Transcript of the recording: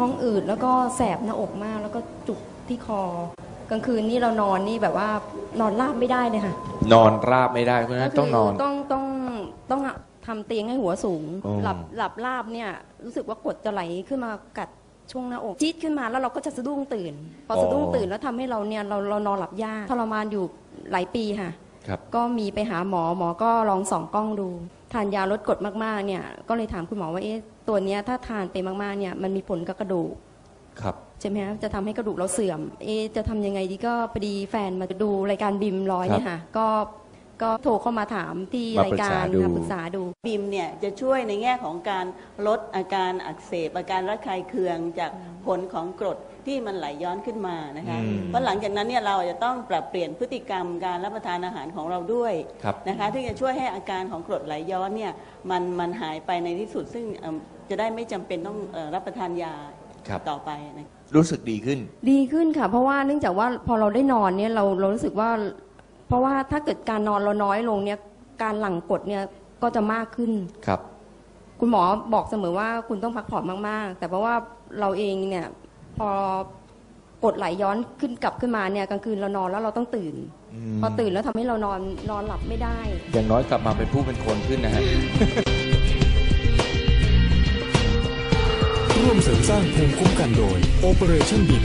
ท้องอืดแล้วก็แสบหน้าอกมาก แล้วก็จุกที่คอ กลางคืนนี่เรานอนนี่แบบว่านอนราบไม่ได้เลยค่ะนอนราบไม่ได้เพราะฉะนั้นต้องนอนต้องต้องต้องทำเตียงให้หัวสูง อ๋อ หลับหลับราบเนี่ย รู้สึกว่ากดจะไหลขึ้นมากัดช่วงหน้าอกจี๊ดขึ้นมาแล้วเราก็จะสะดุ้งตื่นพอสะดุ้งตื่นแล้วทำให้เราเนี่ยเราเรานอนหลับยากทรมานอยู่หลายปีค่ะ ครับ ก็มีไปหาหมอหมอก็ลองส่องกล้องดู ทานยาลดกรดมากๆเนี่ย ก็เลยถามคุณหมอว่าเอ๊ะตัวเนี้ยถ้าทานไปมากๆเนี่ยมันมีผลกับกระดูกครับใช่ไหมคะจะทำให้กระดูกเราเสื่อม เอะจะทำยังไงดีก็พอดีแฟนมาดูรายการบิมร้อยเนี่ยค่ะ ก็ ก็โทรเข้ามาถามที่มาปรึรายกกาษารดูมาปรึกษาดู บิมเนี่ยจะช่วยในแง่ของการลดอาการอักเสบ อาการระคายเคืองจากผลของกรดที่มันไหลย้อนขึ้นมานะคะอืมเพราะหลังจากนั้นเนี่ยเราจะต้องปรับเปลี่ยนพฤติกรรมการรับประทานอาหารของเราด้วยครับนะคะที่จะช่วยให้อาการของกรดไหลย้อนเนี่ยมันมันหายไปในที่สุด ซึ่งเอิ่มจะได้ไม่จำเป็นต้องเอ่อรับประทานยาครับต่อไปนะรู้สึกดีขึ้น ดีขึ้นค่ะ เพราะว่าเนื่องจากว่าพอเราได้นอนเนี่ยเราเรารู้สึกว่า เพราะว่าถ้าเกิดการนอนเราน้อยลงเนี่ยการหลั่งกรดเนี่ยก็จะมากขึ้น ครับ คุณหมอบอกเสมอว่าคุณต้องพักผ่อนมาก ๆ แต่เพราะว่าเราเองเนี่ยพอกดไหลย้อนขึ้นกลับขึ้นมาเนี่ยกลางคืนเรานอนแล้วเราต้องตื่น อืม พอตื่นแล้วทำให้เรานอนนอนหลับไม่ได้ อย่างน้อยกลับมาเป็นผู้เป็นคนขึ้นนะฮะ ร่วมเสริมสร้างภูมิคุ้มกันโดย Operation BIM